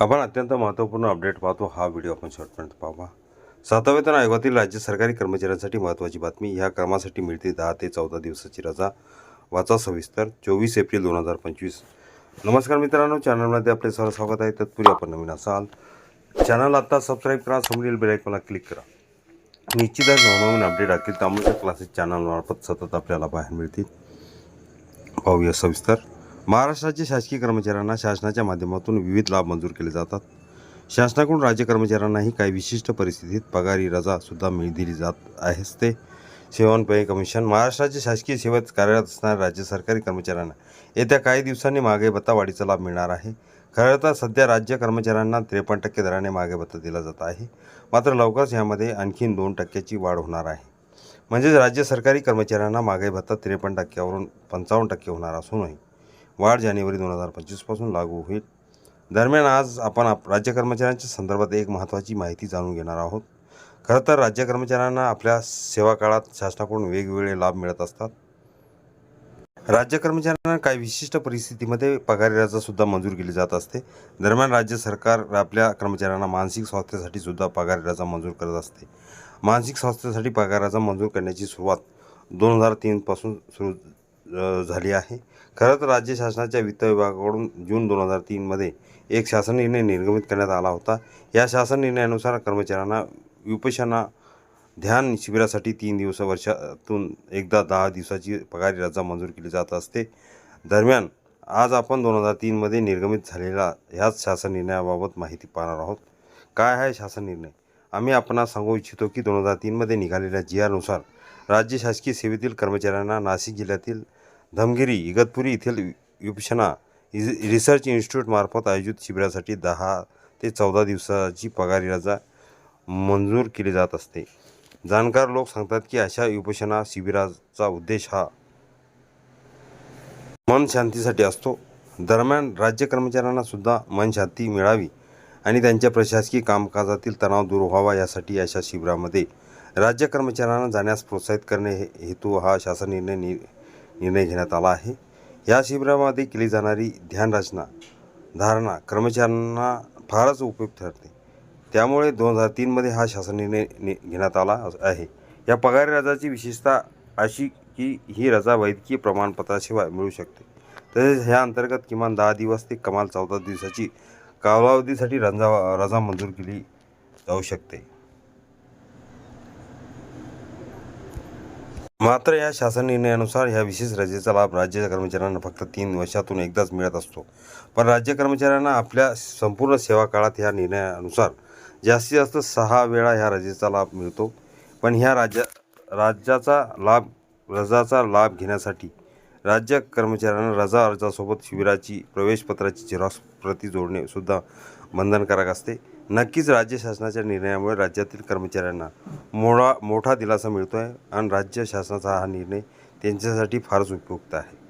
आपण अत्यंत महत्त्वपूर्ण अपडेट पाहतो. हा व्हिडिओ आपण शॉर्टपर्यंत पाहा. सातव्या वेतन आयोगातील राज्य सरकारी कर्मचाऱ्यांसाठी महत्त्वाची बातमी ह्या क्रमासाठी मिळते दहा ते चौदा दिवसाची रजा. वाचा सविस्तर चोवीस एप्रिल दोन हजार पंचवीस. नमस्कार मित्रांनो चॅनलमध्ये आपले सर्व स्वागत आहे. तत्पूर्वी आपण नवीन असाल चॅनल आत्ता सबस्क्राईब करा समोरील बेलायकॉनला क्लिक करा. निश्चितच नवनवीन अपडेट अखिल तांबूच्या क्लासेस चॅनलमार्फत सतत आपल्याला बाहेर मिळतील. पाहूया सविस्तर. महाराष्ट्राच्या शासकीय कर्मचाऱ्यांना शासनाच्या माध्यमातून विविध लाभ मंजूर केले जातात. शासनाकडून राज्य कर्मचाऱ्यांनाही काही विशिष्ट परिस्थितीत पगारी रजा सुद्धा मिळ दिली जात आहेच ते सेवन कमिशन. महाराष्ट्राच्या शासकीय सेवेत कार्यरत असणाऱ्या राज्य सरकारी कर्मचाऱ्यांना येत्या काही दिवसांनी मागे भत्ता वाढीचा लाभ मिळणार आहे. खरं तर सध्या राज्य कर्मचाऱ्यांना त्रेपन्न टक्के दराने मागे भत्ता दिला जात आहे. मात्र लवकरच यामध्ये आणखीन दोन टक्क्याची वाढ होणार आहे. म्हणजेच राज्य सरकारी कर्मचाऱ्यांना मागे भत्ता त्रेपन्न टक्क्यावरून पंचावन्न टक्के होणार असूनही वाढ जानेवारी दोन हजार पंचवीसपासून लागू होईल. दरम्यान आज आपण आप राज्य कर्मचाऱ्यांच्या संदर्भात एक महत्त्वाची माहिती जाणून घेणार आहोत. खरं तर राज्य कर्मचाऱ्यांना आपल्या सेवा काळात शासनाकडून वेगवेगळे लाभ मिळत असतात. राज्य कर्मचाऱ्यांना काही विशिष्ट परिस्थितीमध्ये पगारी रजासुद्धा मंजूर केली जात असते. दरम्यान राज्य सरकार आपल्या कर्मचाऱ्यांना मानसिक स्वास्थ्यासाठी सुद्धा पगारी रजा मंजूर करत असते. मानसिक स्वास्थ्यासाठी पगार रजा मंजूर करण्याची सुरुवात दोन हजार तीनपासून सुरू झाली आहे. खरं तर राज्य शासनाच्या वित्त विभागाकडून जून दोन हजार तीनमध्ये एक शासन निर्णय निर्गमित करण्यात आला होता. या शासन निर्णयानुसार कर्मचाऱ्यांना विपशना ध्यान शिबिरासाठी तीन दिवस वर्षातून एकदा दहा दिवसाची पगारी रजा मंजूर केली जात असते. दरम्यान आज आपण दोन हजार तीनमध्ये निर्गमित झालेला ह्याच शासन निर्णयाबाबत माहिती पाहणार आहोत. काय आहे शासन निर्णय? आम्ही आपणास सांगू इच्छितो की दोन हजार तीनमध्ये निघालेल्या जी आरनुसार राज्य शासकीय सेवेतील कर्मचाऱ्यांना नाशिक जिल्ह्यातील धमगिरी इगतपुरी येथील विपशना इज- रिसर्च इन्स्टिट्यूटमार्फत आयोजित शिबिरासाठी दहा ते चौदा दिवसाची पगारी रजा मंजूर केली जात असते. जाणकार लोक सांगतात की अशा विपशना शिबिराचा उद्देश हा मन शांतीसाठी असतो. दरम्यान राज्य कर्मचाऱ्यांना सुद्धा मन शांती मिळावी आणि त्यांच्या प्रशासकीय कामकाजातील तणाव दूर व्हावा यासाठी अशा शिबिरामध्ये राज्य कर्मचाऱ्यांना जाण्यास प्रोत्साहित करणे हे हेतू हा शासन निर्णय नि निर्णय घेण्यात आला आहे. या शिबिरामध्ये केली जाणारी ध्यानरचना धारणा कर्मचाऱ्यांना फारच उपयुक्त ठरते. त्यामुळे दोन हजार तीनमध्ये हा शासन निर्णय घेण्यात आला आहे. या पगारी रजाची विशेषता अशी की ही रजा वैद्यकीय प्रमाणपत्राशिवाय मिळू शकते. तसेच ह्या अंतर्गत किमान दहा दिवस ते कमाल चौदा दिवसाची कालावधीसाठी रजा रजा मंजूर केली जाऊ शकते. मात्र या शासन निर्णयानुसार ह्या विशेष रजेचा लाभ राज्य कर्मचाऱ्यांना फक्त तीन वर्षातून एकदाच मिळत असतो. पण राज्य कर्मचाऱ्यांना आपल्या संपूर्ण सेवा काळात ह्या निर्णयानुसार जास्तीत जास्त सहा वेळा ह्या रजेचा लाभ मिळतो. पण ह्या राज्या राज्याचा लाभ रजाचा लाभ घेण्यासाठी राज्य कर्मचाऱ्यांना रजा अर्जासोबत शिबिराची प्रवेशपत्राची झेरॉक्स प्रती जोडणे सुद्धा बंधनकारक असते. नक्कीच राज्य शासनाच्या निर्णयामुळे राज्यातील कर्मचाऱ्यांना मोठा मोठा दिलासा मिळतो आहे आणि राज्य शासनाचा हा निर्णय त्यांच्यासाठी फारच उपयुक्त आहे.